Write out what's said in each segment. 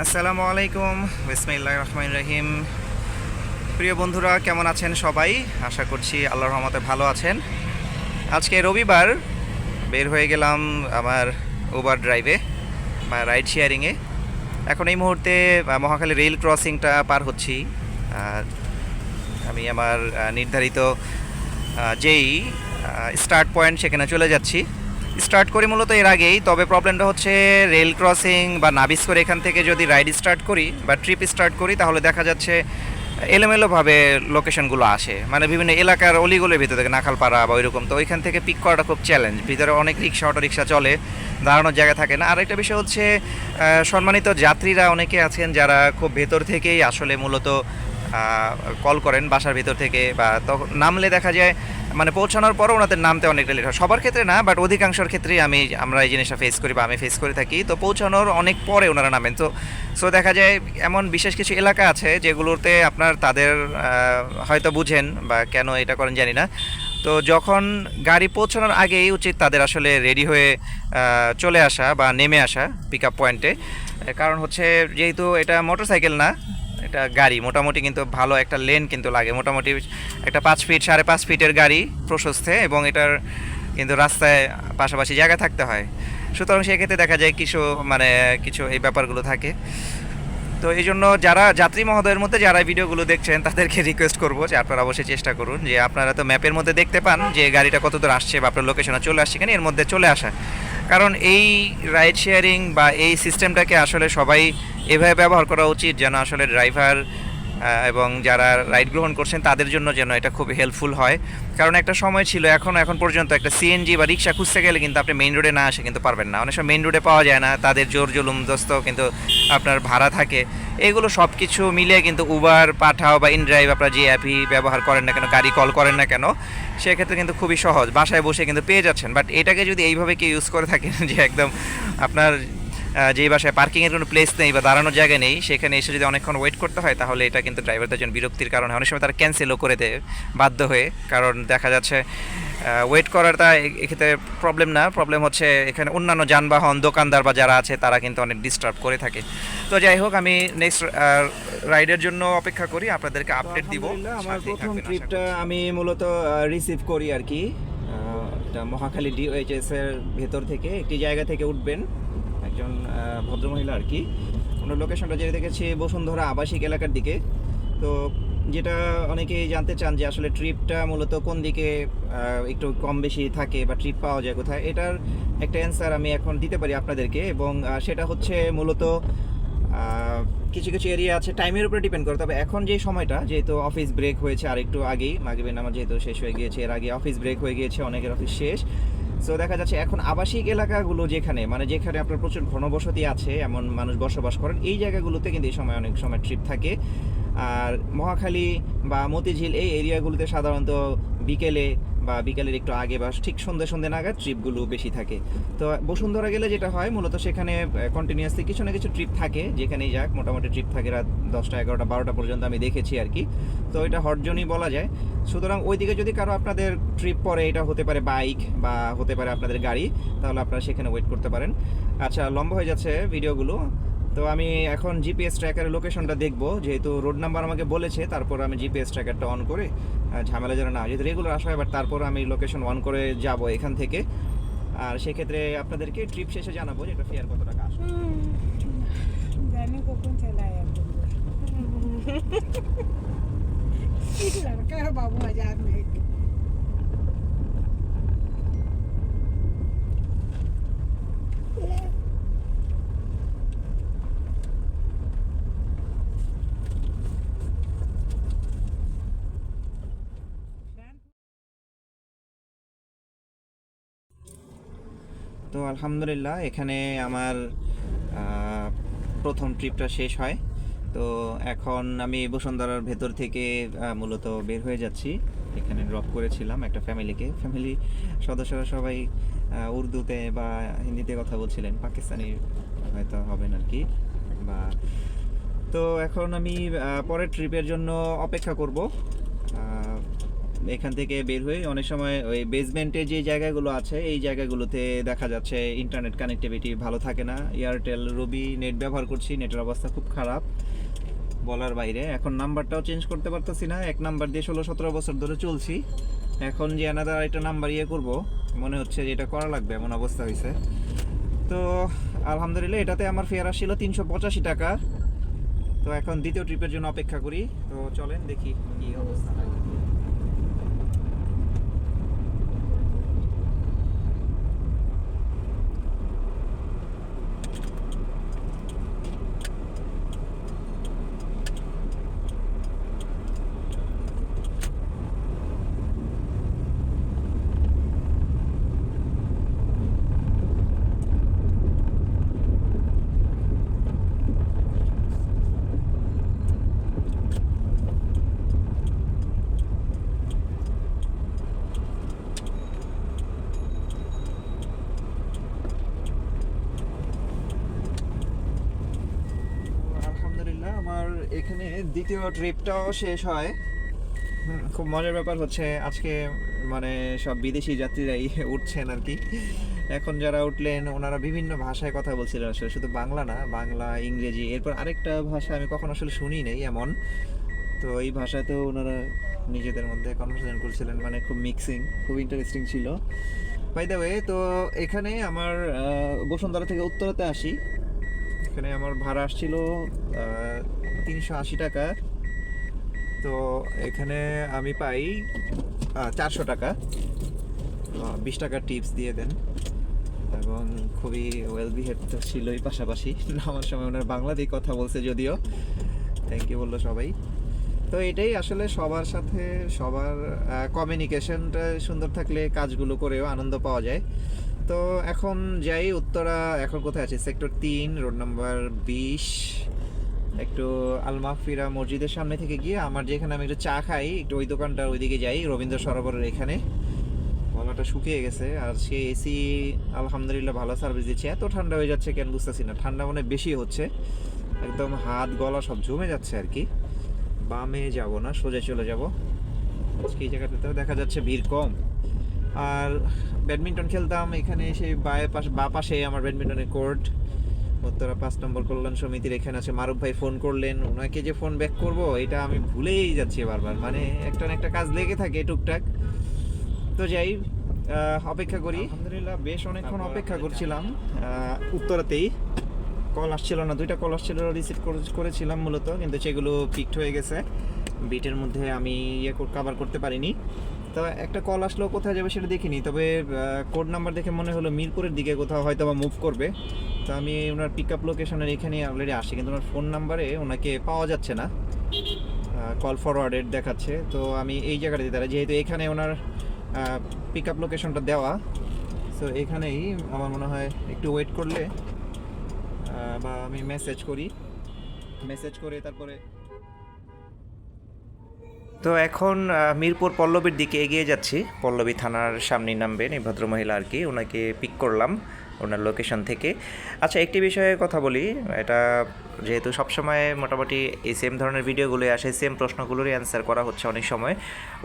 আসসালামু আলাইকুম। বিসমিল্লাহ রহমান রহিম। প্রিয় বন্ধুরা, কেমন আছেন সবাই? আশা করছি আল্লাহ রহমতে ভালো আছেন। আজকে রবিবার, বের হয়ে গেলাম আমার উবার ড্রাইভে বা রাইড শেয়ারিংয়ে এখন এই মুহূর্তে মহাখালী রেল ক্রসিংটা পার হচ্ছি। আমি আমার নির্ধারিত যেই স্টার্ট পয়েন্ট সেখানে চলে যাচ্ছি। স্টার্ট করি মূলত এর আগেই, তবে প্রবলেমটা হচ্ছে রেল ক্রসিং বা নাবিস করে এখান থেকে যদি রাইড স্টার্ট করি বা ট্রিপ স্টার্ট করি, তাহলে দেখা যাচ্ছে এলোমেলোভাবে লোকেশনগুলো আসে। মানে বিভিন্ন এলাকার অলিগুলোর ভিতর থেকে নাখালপাড়া বা ওইরকম, তো ওইখান থেকে পিক করাটা খুব চ্যালেঞ্জ ভিতরে অনেক রিক্সা, অটো রিক্সা চলে, দাঁড়ানোর জায়গা থাকে না। আর একটা বিষয় হচ্ছে সম্মানিত যাত্রীরা অনেকে আছেন যারা খুব ভেতর থেকেই আসলে মূলত কল করেন বাসার ভিতর থেকে বা তখন নামলে দেখা যায় মানে পৌঁছানোর পরও ওনাদের নামতে অনেকটা লেট হয়। সবার ক্ষেত্রে না বাট অধিকাংশের ক্ষেত্রেই আমি, আমরা এই জিনিসটা ফেস করি বা আমি ফেস করে থাকি। তো পৌঁছানোর অনেক পরে ওনারা নামেন। তো সো দেখা যায় এমন বিশেষ কিছু এলাকা আছে যেগুলোতে আপনার তাদের হয়তো বুঝেন বা কেন এটা করেন জানি না। তো যখন গাড়ি পৌঁছানোর আগেই উচিত তাদের আসলে রেডি হয়ে চলে আসা বা নেমে আসা পিক আপ পয়েন্টে কারণ হচ্ছে যেহেতু এটা মোটরসাইকেল না এটা গাড়ি। মোটামুটি কিন্তু ভালো একটা লেন কিন্তু লাগে। মোটামুটি একটা পাঁচ ফিট সাড়ে পাঁচ ফিটের গাড়ি প্রশস্তে এবং এটার কিন্তু রাস্তায় পাশাপাশি জায়গা থাকতে হয়। সুতরাং সেক্ষেত্রে দেখা যায় কিছু মানে কিছু এই ব্যাপারগুলো থাকে। তো এই জন্য যারা যাত্রী মহোদয়ের মধ্যে যারা ভিডিওগুলো দেখছেন, তাদেরকে রিকোয়েস্ট করব যে আপনারা অবশ্যই চেষ্টা করুন যে আপনারা তো ম্যাপের মধ্যে দেখতে পান যে গাড়িটা কতদূর আসছে বা আপনার লোকেশনে চলে আসছে কিনা, এর মধ্যে চলে আসা। কারণ এই রাইড শেয়ারিং বা এই সিস্টেমটাকে আসলে সবাই এভাবে ব্যবহার করা উচিত যেন আসলে ড্রাইভার এবং যারা রাইড গ্রহণ করছেন, তাদের জন্য যেন এটা খুব হেল্পফুল হয়। কারণ একটা সময় ছিল, এখন এখন পর্যন্ত একটা সিএনজি বা রিক্সা খুঁজতে গেলে কিন্তু আপনি মেইন রোডে না আসে কিন্তু পারবেন না। অনেক সময় মেইন রোডে পাওয়া যায় না, তাদের জোর জুলুম দোস্ত কিন্তু আপনার ভাড়া থাকে। এগুলো সব কিছু মিলিয়ে কিন্তু উবার পাঠাও বা ইনড্রাইভ আপনারা যে অ্যাপই ব্যবহার করেন না কেন, গাড়ি কল করেন না কেন, সেক্ষেত্রে কিন্তু খুবই সহজ। বাসায় বসে কিন্তু পেয়ে যাচ্ছেন। বাট এটাকে যদি এইভাবে কেউ ইউজ করে থাকেন যে একদম আপনার আহ, যেই বাসায় পার্কিংয়ের কোনো প্লেস নেই বা দাঁড়ানোর জায়গা নেই সেখানে এসে যদি অনেকক্ষণ ওয়েট করতে হয় তাহলে এটা কিন্তু ড্রাইভারদের জন্য বিরক্তির কারণ হয়। অনেক সময় তারা ক্যান্সেলও করে দেয় বাধ্য হয়ে। কারণ দেখা যাচ্ছে ওয়েট করাটা এক্ষেত্রে প্রবলেম না। প্রবলেম হচ্ছে এখানে অন্যান্য যানবাহন দোকানদার বা যারা আছে তারা কিন্তু অনেক ডিস্টার্ব করে থাকে। তো যাই হোক আমি নেক্সট রাইডের জন্য অপেক্ষা করি। আপনাদেরকে আপডেট দিব। আমার প্রথম ট্রিপটা আমি মূলত রিসিভ করি আর কি। এটা মহাখালী ডিওএইচএস এর ভেতর থেকে একটি জায়গা থেকে উঠবেন। একজন ভদ্রমহিলা আর কি। ওনার লোকেশনটা যেটা দেখেছি বসুন্ধরা আবাসিক এলাকার দিকে। তো যেটা অনেকেই জানতে চান যে আসলে ট্রিপটা মূলত কোন দিকে একটু কম বেশি থাকে বা ট্রিপ পাওয়া যায় কোথায়, এটার একটা অ্যান্সার আমি এখন দিতে পারি আপনাদেরকে। এবং সেটা হচ্ছে মূলত কিছু কিছু এরিয়া আছে টাইমের উপরে ডিপেন্ড করে। তবে এখন যে সময়টা, যেহেতু অফিস ব্রেক হয়েছে আর একটু আগেই, মাগরিবের নামাজ যেহেতু শেষ হয়ে গিয়েছে, এর আগে অফিস ব্রেক হয়ে গিয়েছে, অনেকের অফিস শেষ। সো দেখা যাচ্ছে এখন আবাসিক এলাকাগুলো যেখানে মানে যেখানে আপনার প্রচুর ঘনবসতি আছে, এমন মানুষ বসবাস করেন, এই জায়গাগুলোতে কিন্তু এই সময় অনেক সময় ট্রিপ থাকে। আর মহাখালী বা মতিঝিল এই এরিয়াগুলোতে সাধারণত বিকেলে বা বিকেলের একটু আগে বা ঠিক সন্ধ্যে সন্ধ্যে নাগাদ ট্রিপগুলো বেশি থাকে। তো বসুন্ধরা গেলে যেটা হয়, মূলত সেখানে কন্টিনিউয়াসলি কিছু না কিছু ট্রিপ থাকে, যেখানেই যাক, মোটামুটি ট্রিপ থাকে রাত দশটা, এগারোটা, বারোটা পর্যন্ত আমি দেখেছি আর কি। তো এটা হটজনই বলা যায়। সুতরাং ওইদিকে যদি কারও আপনাদের ট্রিপ পরে এটা হতে পারে বাইক বা হতে পারে আপনাদের গাড়ি, তাহলে আপনারা সেখানে ওয়েট করতে পারেন। আচ্ছা লম্বা হয়ে যাচ্ছে ভিডিওগুলো তো আমি এখন জিপিএস ট্র্যাকারের লোকেশনটা দেখবো যেহেতু রোড নাম্বার আমাকে বলেছে তারপর আমি জিপিএস ট্র্যাকারটা অন করে আহ, ঝামেলা যেন না হয়। যেহেতু রেগুলার আসা হয় বাট তারপর আমি লোকেশন অন করে যাব এখান থেকে আর সেক্ষেত্রে আপনাদেরকে ট্রিপ শেষে জানাবো যে এটা ফেয়ার কত টাকা আসবে जाने को कौन चलाया लड़का है बाबू हजार में তো আলহামদুলিল্লাহ, এখানে আমার প্রথম ট্রিপটা শেষ হয়। তো এখন আমি বসুন্ধরার ভেতর থেকে মূলত বের হয়ে যাচ্ছি। এখানে ড্রপ করেছিলাম একটা ফ্যামিলিকে ফ্যামিলি সদস্যরা সবাই উর্দুতে বা হিন্দিতে কথা বলছিলেন। পাকিস্তানি হয়তো হবেন আর কি। বা, তো এখন আমি পরের ট্রিপের জন্য অপেক্ষা করব। এখান থেকে বের হয়ে অনেক সময় ওই বেসমেন্টে যে জায়গাগুলো আছে, এই জায়গাগুলোতে দেখা যাচ্ছে ইন্টারনেট কানেক্টিভিটি ভালো থাকে না। এয়ারটেল রবি নেট ব্যবহার করছি নেটের অবস্থা খুব খারাপ, বলার বাইরে। এখন নাম্বারটাও চেঞ্জ করতে পারতেছি না। এক নাম্বার দিয়ে ষোলো সতেরো বছর ধরে চলছি। এখন যে আনাদার একটা নাম্বার ইয়ে করব, মনে হচ্ছে যে এটা করা লাগবে, এমন অবস্থা হয়েছে তো আলহামদুলিল্লাহ, এটাতে আমার ফেয়ার আসছিল তিনশো পঁচাশি টাকা। তো এখন দ্বিতীয় ট্রিপের জন্য অপেক্ষা করি। তো চলেন দেখি কি অবস্থা হয় আলহামদুলিল্লাহ আমার এখানে দ্বিতীয় ট্রিপটাও শেষ হয়। খুব মজার ব্যাপার হচ্ছে আজকে মানে সব বিদেশি যাত্রীরাই উঠছেন আর কি। এখন যারা উঠলেন, ওনারা বিভিন্ন ভাষায় কথা বলছিলেন আসলে, শুধু বাংলা না, বাংলা, ইংরেজি, এরপর আরেকটা ভাষা আমি কখনো আসলে শুনি নাই এমন। তো এই ভাষাতেও ওনারা নিজেদের মধ্যে কনভারসেশন করছিলেন মানে খুব মিক্সিং খুব ইন্টারেস্টিং ছিল। বাই দ্য ওয়ে তো এখানে আমার বসুন্ধরা থেকে উত্তরাতে আসি। এখানে আমার ভাড়া আসছিল তিনশো আশি টাকা। তো এখানে আমি পাই চারশো টাকা। বিশ টাকা টিপস দিয়ে দেন। এবং খুবই ওয়েল বিহেভ তো ছিলই পাশাপাশি। নামার সময় ওনার বাংলা দিয়ে কথা বলছে যদিও। থ্যাংক ইউ বলল সবাই। তো এটাই আসলে সবার সাথে সবার কমিউনিকেশনটা সুন্দর থাকলে কাজগুলো করেও আনন্দ পাওয়া যায়। তো এখন যাই, উত্তরা এখন কোথায় আছি? সেক্টর তিন রোড নাম্বার বিশ, একটু আলমাফিরা মসজিদের সামনে থেকে গিয়ে আমার যেখানে আমি একটু চা খাই, একটু ওই দোকানটা ওইদিকে যাই, রবীন্দ্র সরোবরের এখানে। গলাটা শুকিয়ে গেছে, আর সে এসি আলহামদুলিল্লাহ ভালো সার্ভিস দিচ্ছে। এত ঠান্ডা হয়ে যাচ্ছে কেন বুঝতেছি না, ঠান্ডা মনে বেশি হচ্ছে। একদম হাত, গলা সব জমে যাচ্ছে আর কি। বামে যাব না, সোজা চলে যাব। আজকে এই জায়গাটাতেও দেখা যাচ্ছে ভিড় কম। আর ব্যাডমিন্টন খেলতাম এখানে সেই বায়ের পাশে বা পাশে আমার ব্যাডমিন্টনের কোর্ট। উত্তরা পাঁচ নম্বর কল্যাণ সমিতির এখানে আছে মারুফ ভাই ফোন করলেন ওনাকে যে ফোন ব্যাক করব এটা আমি ভুলেই যাচ্ছি বারবার। মানে একটা না একটা কাজ লেগে থাকে টুকটাক। তো যাই অপেক্ষা করি। আলহামদুলিল্লাহ বেশ অনেকক্ষণ অপেক্ষা করছিলাম। উত্তরাতেই কল আসছিল না দুইটা কল আসছিল রিসিভ করেছিলাম মূলত কিন্তু সেগুলো পিকড হয়ে গেছে। বিটের মধ্যে আমি ইয়ে কাভার করতে পারিনি। তো একটা কল আসলো কোথায় যাবে সেটা দেখিনি, তবে কোড নাম্বার দেখে মনে হলো মিরপুরের দিকে কোথাও হয়তো বা মুভ করবে। তো আমি ওনার পিক আপ লোকেশনের এখানে অলরেডি আসি, কিন্তু ওনার ফোন নাম্বারে ওনাকে পাওয়া যাচ্ছে না। কল ফরওয়ার্ডেড দেখাচ্ছে, তো আমি এই জায়গাটা জায়গাটাতে দাঁড়াই, যেহেতু এখানে ওনার পিক আপ লোকেশনটা দেওয়া, তো এখানেই আমার মনে হয় একটু ওয়েট করলে বা আমি মেসেজ করি। মেসেজ করে তারপরে তো এখন মিরপুর পল্লবীর দিকে এগিয়ে যাচ্ছি। পল্লবী থানার সামনে নামবেন এই ভদ্রমহিলা আর কি। ওনাকে পিক করলাম। ওনার লোকেশন থেকে। আচ্ছা একটি বিষয়ে কথা বলি। এটা যেহেতু সবসময় মোটামুটি এই সেম ধরনের ভিডিওগুলোই আসে সেম প্রশ্নগুলোরই অ্যান্সার করা হচ্ছে অনেক সময়।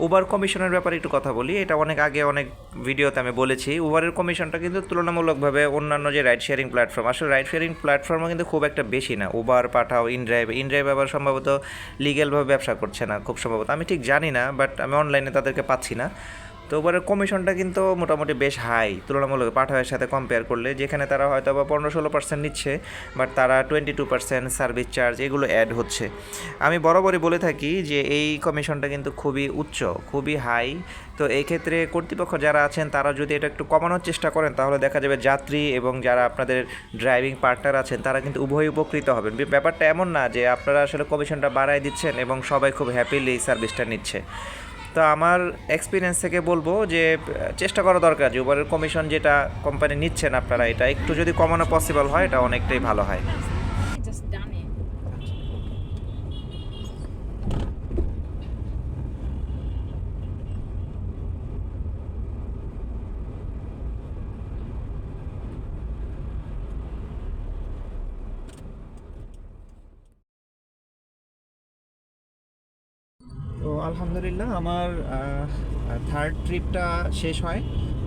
উবার কমিশনের ব্যাপারে একটু কথা বলি। এটা অনেক আগে অনেক ভিডিওতে আমি বলেছি। উবারের কমিশনটা কিন্তু তুলনামূলকভাবে অন্যান্য যে রাইড শেয়ারিং প্ল্যাটফর্ম আসলে রাইড শেয়ারিং প্ল্যাটফর্মও কিন্তু খুব একটা বেশি না। উবার পাঠাও ইনড্রাইভ ইনড্রাইভ আবার সম্ভবত লিগ্যালভাবে ব্যবসা করছে না খুব সম্ভবত। আমি ঠিক জানি না বাট আমি অনলাইনে তাদেরকে পাচ্ছি না। তো ওবারের কমিশনটা কিন্তু মোটামুটি বেশ হাই তুলনামূলক পাঠাওয়ের সাথে কম্পেয়ার করলে, যেখানে তারা হয়তো বা পনেরো ষোলো পার্সেন্ট নিচ্ছে বাট তারা twenty two percent service charge এগুলো অ্যাড হচ্ছে। আমি বরাবরই বলে থাকি যে এই কমিশনটা কিন্তু খুবই উচ্চ, খুবই হাই তো এই ক্ষেত্রে কর্তৃপক্ষ যারা আছেন, তারা যদি এটা একটু কমানোর চেষ্টা করেন, তাহলে দেখা যাবে যাত্রী এবং যারা আপনাদের ড্রাইভিং পার্টনার আছেন, তারা কিন্তু উভয় উপকৃত হবেন। ব্যাপারটা এমন না যে আপনারা আসলে কমিশনটা বাড়ায় দিচ্ছেন এবং সবাই খুব হ্যাপিলি এই সার্ভিসটা নিচ্ছে। তো আমার এক্সপিরিয়েন্স থেকে বলব যে চেষ্টা করা দরকার যে উবারের কমিশন যেটা কোম্পানি নিচ্ছেন আপনারা, এটা একটু যদি কমানো পসিবল হয়, এটা অনেকটাই ভালো হয়। আলহামদুলিল্লাহ, আমার থার্ড ট্রিপটা শেষ হয়।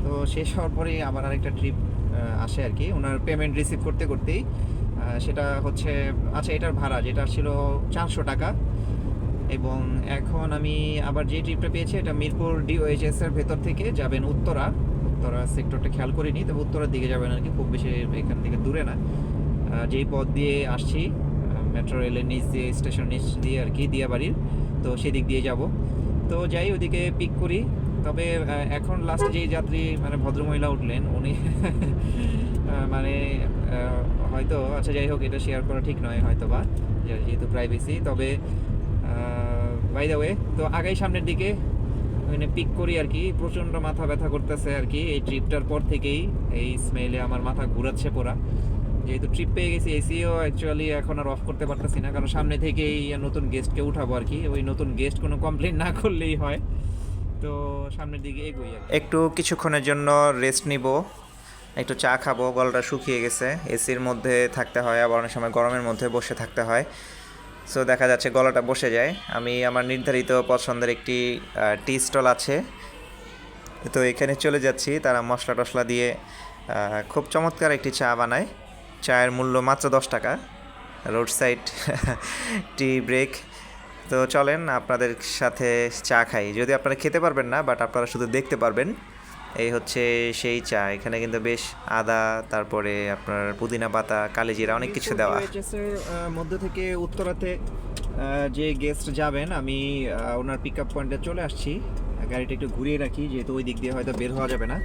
তো শেষ হওয়ার পরেই আবার আরেকটা ট্রিপ আসে আর কি। ওনার পেমেন্ট রিসিভ করতে করতেই সেটা হচ্ছে আচ্ছা এটার ভাড়া, যেটা ছিল চারশো টাকা। এবং এখন আমি আবার যে ট্রিপটা পেয়েছি, এটা মিরপুর ডিওএইচএস এর ভেতর থেকে যাবেন উত্তরা। উত্তরা সেক্টরটা খেয়াল করিনি, তবে উত্তরার দিকে যাবেন আর কি, খুব বেশি এখান থেকে দূরে না। যেই পথ দিয়ে আসছি মেট্রো রেলের নিচ দিয়ে স্টেশন নিচ দিয়ে আর কি, দিয়াবাড়ির। তো সেদিক দিয়ে যাব। তো যাই, ওদিকে পিক করি। তবে এখন লাস্ট যেই যাত্রী মানে ভদ্রমহিলা উঠলেন, উনি মানে হয়তো আচ্ছা যাই হোক, এটা শেয়ার করা ঠিক নয় হয়তো বা যেহেতু প্রাইভেসি তবে বাই দ্য ওয়ে তো আগেই সামনের দিকে ওখানে পিক করি আর কি। প্রচণ্ড মাথা ব্যথা করতেছে আর কি, এই ট্রিপটার পর থেকেই, এই স্মেলে আমার মাথা ঘুরাচ্ছে পোড়া যেহেতু ট্রিপ পেয়ে গেছি এসিও অ্যাকচুয়ালি এখন আর অফ করতে পারতেছি না। কারণ সামনে থেকেই নতুন গেস্টকে উঠাবো আর কি। ওই নতুন গেস্ট কোনো কমপ্লেন না করলেই হয়। তো সামনের দিকে এগোই একটু কিছুক্ষণের জন্য রেস্ট নিব। একটু চা খাব, গলাটা শুকিয়ে গেছে। এসির মধ্যে থাকতে হয়, আবার অনেক সময় গরমের মধ্যে বসে থাকতে হয়। সো দেখা যাচ্ছে গলাটা বসে যায়। আমি আমার নির্ধারিত পছন্দের একটি টি স্টল আছে। তো এখানে চলে যাচ্ছি। তারা মশলা টশলা দিয়ে খুব চমৎকার একটি চা বানায়। চায়ের মূল্য মাত্র দশ টাকা। রোড সাইড টি ব্রেক তো চলেন আপনাদের সাথে চা খাই। যদি আপনারা খেতে পারবেন না বাট আপনারা শুধু দেখতে পারবেন। এই হচ্ছে সেই চা। এখানে কিন্তু বেশ আদা, তারপরে আপনার পুদিনা পাতা, কালিজিরা অনেক কিছু দেওয়া। মধ্য থেকে উত্তরাতে যে গেস্ট যাবেন, আমি ওনার পিক আপ পয়েন্টে চলে আসছি। গাড়িটা একটু ঘুরিয়ে রাখি, যেহেতু ওই দিক দিয়ে হয়তো বের হওয়া যাবে না।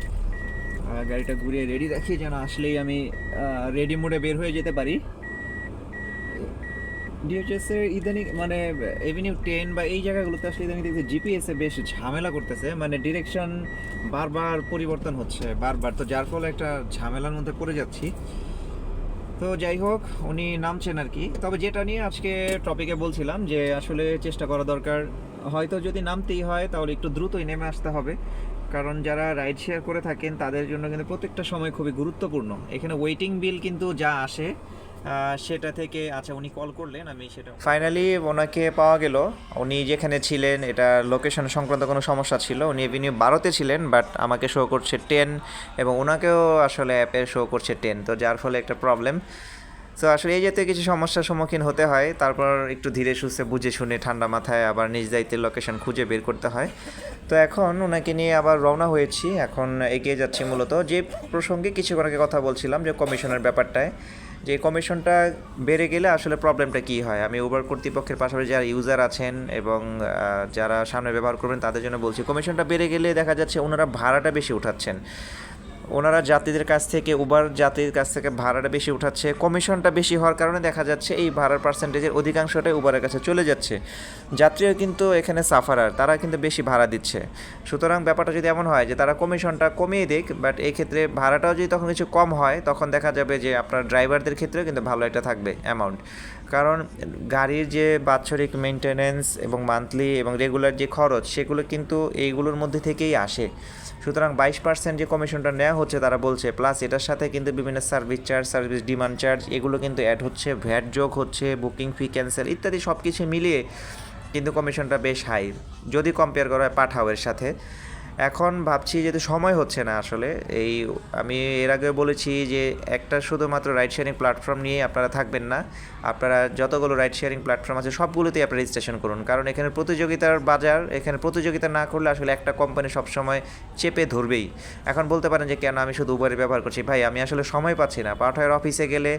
গাড়িটা ঘুরিয়ে রেডি রাখি যেন আসলেই আমি রেডি মোডে বের হয়ে যেতে পারি। ডিএচএস এর ইদানিং মানে এভিনিউ টেন বা এই জায়গাগুলোতে আসলে ইদানিং দেখছি জিপিএস বেশ ঝামেলা করতেছে। মানে ডিরেকশন বারবার পরিবর্তন হচ্ছে, বারবার। তো যার ফলে একটা ঝামেলার মধ্যে পড়ে যাচ্ছি। তো যাই হোক, উনি নামছেন আর কি। তবে যেটা নিয়ে আজকে টপিকে বলছিলাম যে, আসলে চেষ্টা করা দরকার। হয়তো যদি নামতেই হয়, তাহলে একটু দ্রুতই নেমে আসতে হবে। কারণ যারা রাইড শেয়ার করে থাকেন, তাদের জন্য কিন্তু প্রত্যেকটা সময় খুবই গুরুত্বপূর্ণ। এখানে ওয়েটিং বিল কিন্তু যা আসে সেটা থেকে আচ্ছা উনি কল করলেন, আমি সেটা ফাইনালি ওনাকে পাওয়া গেল। উনি যেখানে ছিলেন, এটা লোকেশন সংক্রান্ত কোনো সমস্যা ছিল। উনি এভিনিউ বারোতে ছিলেন বাট আমাকে শো করছে টেন এবং ওনাকেও আসলে অ্যাপে শো করছে টেন তো যার ফলে একটা প্রবলেম তো আসলে এই জাতীয় কিছু সমস্যার সম্মুখীন হতে হয়। তারপর একটু ধীরে সুস্থে বুঝে শুনে ঠান্ডা মাথায় আবার নিজ দায়িত্বের লোকেশন খুঁজে বের করতে হয়। তো এখন ওনাকে নিয়ে আবার রওনা হয়েছি। এখন এগিয়ে যাচ্ছি মূলত। যে প্রসঙ্গে কিছুক্ষণ আগে কথা বলছিলাম যে কমিশনের ব্যাপারটায়, যে কমিশনটা বেড়ে গেলে আসলে প্রবলেমটা কী হয়? আমি উবার কর্তৃপক্ষের পাশাপাশি যারা ইউজার আছেন এবং যারা সামনে ব্যবহার করবেন তাদের জন্য বলছি, কমিশনটা বেড়ে গেলে দেখা যাচ্ছে ওনারা ভাড়াটা বেশি উঠাচ্ছেন। ওনারা যাত্রীদের কাছ থেকে উবার যাত্রীর কাছ থেকে ভাড়াটা বেশি উঠাচ্ছে। কমিশনটা বেশি হওয়ার কারণে দেখা যাচ্ছে এই ভাড়ার পার্সেন্টেজের অধিকাংশটাই উবারের কাছে চলে যাচ্ছে। যাত্রীও কিন্তু এখানে সাফারার তারা কিন্তু বেশি ভাড়া দিচ্ছে। সুতরাং ব্যাপারটা যদি এমন হয় যে তারা কমিশনটা কমিয়ে দিক বাট এই ক্ষেত্রে ভাড়াটাও যদি তখন কিছু কম হয়, তখন দেখা যাবে যে আপনার ড্রাইভারদের ক্ষেত্রেও কিন্তু ভালো একটা থাকবে অ্যামাউন্ট কারণ গাড়ির যে বাৎসরিক মেনটেনেন্স এবং মান্থলি এবং রেগুলার যে খরচ, সেগুলো কিন্তু এইগুলোর মধ্যে থেকেই আসে। সুতরাং বাইশ পার্সেন্ট যে কমিশনটা নেওয়া হচ্ছে, তারা বলছে প্লাস এটার সাথে কিন্তু বিভিন্ন service charge service demand charge এগুলো কিন্তু অ্যাড হচ্ছে, ভ্যাট যোগ হচ্ছে বুকিং ফি ক্যান্সেল ইত্যাদি সব কিছু মিলিয়ে কিন্তু কমিশনটা বেশ হাই যদি কম্পেয়ার করা হয় পাঠাওয়ের সাথে এখন ভাবছি যেহেতু সময় হচ্ছে না আসলে, এই আমি এর আগে বলেছি যে একটা শুধুমাত্র রাইড শেয়ারিং প্ল্যাটফর্ম নিয়ে আপনারা থাকবেন না। আপনারা যতগুলো রাইড শেয়ারিং প্ল্যাটফর্ম আছে সবগুলোতেই আপনারা রেজিস্ট্রেশন করুন। কারণ এখানে প্রতিযোগিতার বাজার, এখানে প্রতিযোগিতা না করলে আসলে একটা কোম্পানি সবসময় চেপে ধরবেই। এখন বলতে পারেন যে কেন আমি শুধু উবারে ব্যবহার করছি? ভাই, আমি আসলে সময় পাচ্ছি না। পাঠায়ের অফিসে গেলে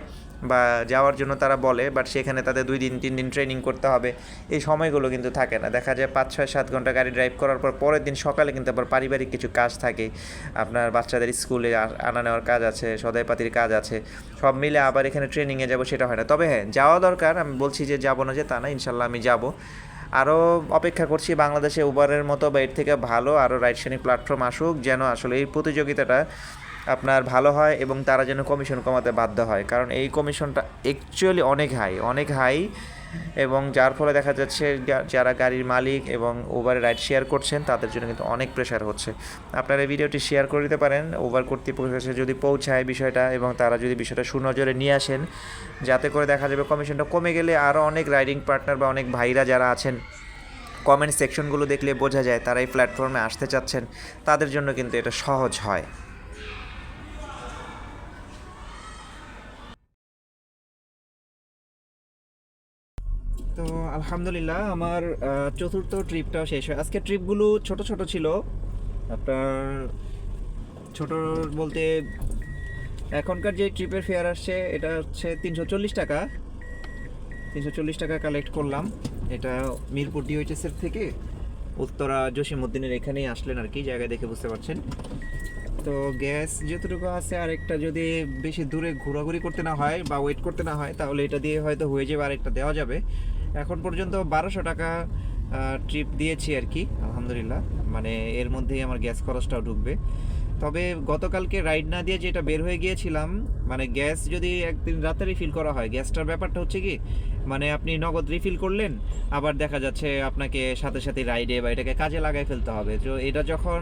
বা যাওয়ার জন্য তারা বলে বাট সেখানে তাদের দুই দিন, তিন দিন ট্রেনিং করতে হবে। এই সময়গুলো কিন্তু থাকে না। দেখা যায় পাঁচ, ছয়, সাত ঘণ্টা গাড়ি ড্রাইভ করার পর পরের দিন সকালে কিন্তু আবার পারিবারিক কিছু কাজ থাকে, আপনার বাচ্চাদের স্কুলে আনা নেওয়ার কাজ আছে, সদাইপাতির কাজ আছে, সব মিলে আবার এখানে ট্রেনিংয়ে যাব সেটা হয় না। তবে হ্যাঁ যাওয়া দরকার, আমি বলছি যে যাব না যে তা না, ইনশাল্লাহ আমি যাব। আরও অপেক্ষা করছি বাংলাদেশে উবারের মতো বা এর থেকে ভালো আরও রাইড শেয়ারিং প্ল্যাটফর্ম আসুক, যেন আসলে এই প্রতিযোগিতাটা আপনার ভালো হয় এবং তারা যেন কমিশন কমাতে বাধ্য হয়। কারণ এই কমিশনটা অ্যাকচুয়ালি অনেক হাই অনেক হাই এবং যার ফলে দেখা যাচ্ছে যারা গাড়ির মালিক এবং উবারে রাইড শেয়ার করছেন, তাদের জন্য কিন্তু অনেক প্রেশার হচ্ছে। আপনারা এই ভিডিওটি শেয়ার করে দিতে পারেন। ওভার কর্তৃপক্ষের যদি পৌঁছায় বিষয়টা এবং তারা যদি বিষয়টা সুনজরে নিয়ে আসেন, যাতে করে দেখা যাবে কমিশনটা কমে গেলে আরও অনেক রাইডিং পার্টনার বা অনেক ভাইরা যারা আছেন কমেন্ট সেকশনগুলো দেখলে বোঝা যায় তারা এই প্ল্যাটফর্মে আসতে চাচ্ছেন। তাদের জন্য কিন্তু এটা সহজ হয় তো আলহামদুলিল্লাহ, আমার চতুর্থ ট্রিপটাও শেষ হয়। আজকে ট্রিপগুলো ছোট ছোট ছিল। আপনার, ছোট বলতে এখনকার যে ট্রিপের ফেয়ার আসছে, এটা হচ্ছে তিনশো চল্লিশ টাকা। তিনশো চল্লিশ টাকা কালেক্ট করলাম। এটা মিরপুর ডিওইচএসের থেকে উত্তরা জসিমউদ্দিনের এখানেই আসলেন আর কি, জায়গায় দেখে বুঝতে পারছেন। তো গ্যাস যতটুকু আছে আর একটা যদি বেশি দূরে ঘোরাঘুরি করতে না হয় বা ওয়েট করতে না হয়, তাহলে এটা দিয়ে হয়তো হয়ে যাবে আরেকটা, দেওয়া যাবে। এখন পর্যন্ত বারোশো টাকা ট্রিপ দিয়েছি আর কি, আলহামদুলিল্লাহ। মানে এর মধ্যেই আমার গ্যাস খরচটাও ঢুকবে। তবে গতকালকে রাইড না দিয়ে যেটা বের হয়ে গিয়েছিলাম মানে গ্যাস যদি একদিন রাতে রিফিল করা হয় গ্যাসটার ব্যাপারটা হচ্ছে কি মানে আপনি নগদ রিফিল করলেন, আবার দেখা যাচ্ছে আপনাকে সাথে সাথে রাইডে বা এটাকে কাজে লাগাই ফেলতে হবে। তো এটা যখন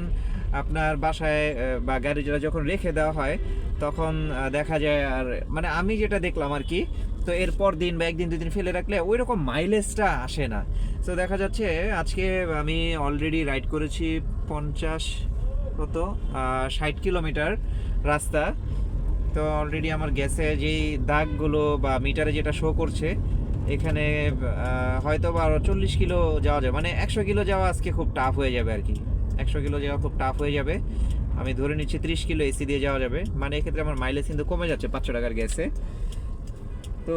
আপনার বাসায় বা গ্যারেজরা যখন রেখে দেওয়া হয়, তখন দেখা যায় আর মানে আমি যেটা দেখলাম আর কি তো এরপর দিন বা একদিন দুদিন ফেলে রাখলে ওই রকম মাইলেজটা আসে না। তো দেখা যাচ্ছে আজকে আমি অলরেডি রাইড করেছি পঞ্চাশ কত? ষাট কিলোমিটার রাস্তা। তো অলরেডি আমার গ্যাসে যেই দাগগুলো বা মিটারে যেটা শো করছে, এখানে হয়তো বা আরও চল্লিশ কিলো যাওয়া যাবে মানে একশো কিলো যাওয়া আজকে খুব টাফ হয়ে যাবে আর কি একশো কিলো যাওয়া খুব টাফ হয়ে যাবে। আমি ধরে নিচ্ছি ত্রিশ কিলো এসি দিয়ে যাওয়া যাবে। মানে এক্ষেত্রে আমার মাইলেজ কিন্তু কমে যাচ্ছে পাঁচশো টাকার গ্যাসে তো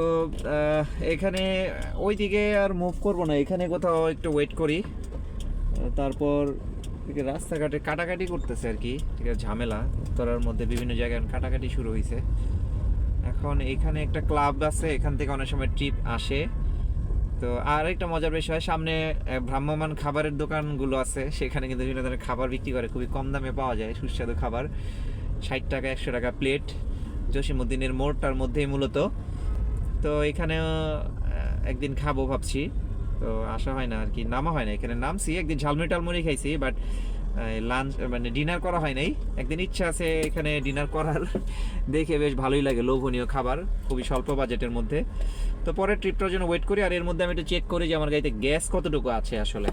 এখানে ওই দিকে আর মুভ করব না। এখানে কোথাও একটু ওয়েট করি। তারপর রাস্তাঘাটে কাটাকাটি করতেছে আর কি। ঝামেলা। উত্তরার মধ্যে বিভিন্ন জায়গায় কাটাকাটি শুরু হয়েছে এখন এখানে একটা ক্লাব আছে, এখান থেকে অনেক সময় ট্রিপ আসে। তো আর একটা মজার বিষয়, সামনে ভ্রাম্যমান খাবারের দোকানগুলো আছে। সেখানে কিন্তু বিভিন্ন ধরনের খাবার বিক্রি করে। খুবই কম দামে পাওয়া যায়, সুস্বাদু খাবার। ষাট টাকা, একশো টাকা প্লেট জসিমুদ্দিনের মোড়টার মধ্যেই মূলত। তো এখানেও একদিন খাব ভাবছি। তো আসা হয় না আর কি, নামা হয় না। এখানে নামছি, একদিন ঝালমুড়ি টালমুড়ি খাইছি বাট লাঞ্চ মানে ডিনার করা হয় নাই। একদিন ইচ্ছা আছে এখানে ডিনার করার। দেখে বেশ ভালোই লাগে, লোভনীয় খাবার, খুবই স্বল্প বাজেটের মধ্যে। তো পরে ট্রিপটার জন্য ওয়েট করি, আর এর মধ্যে আমি একটু চেক করি যে আমার গাড়িতে গ্যাস কতটুকু আছে আসলে।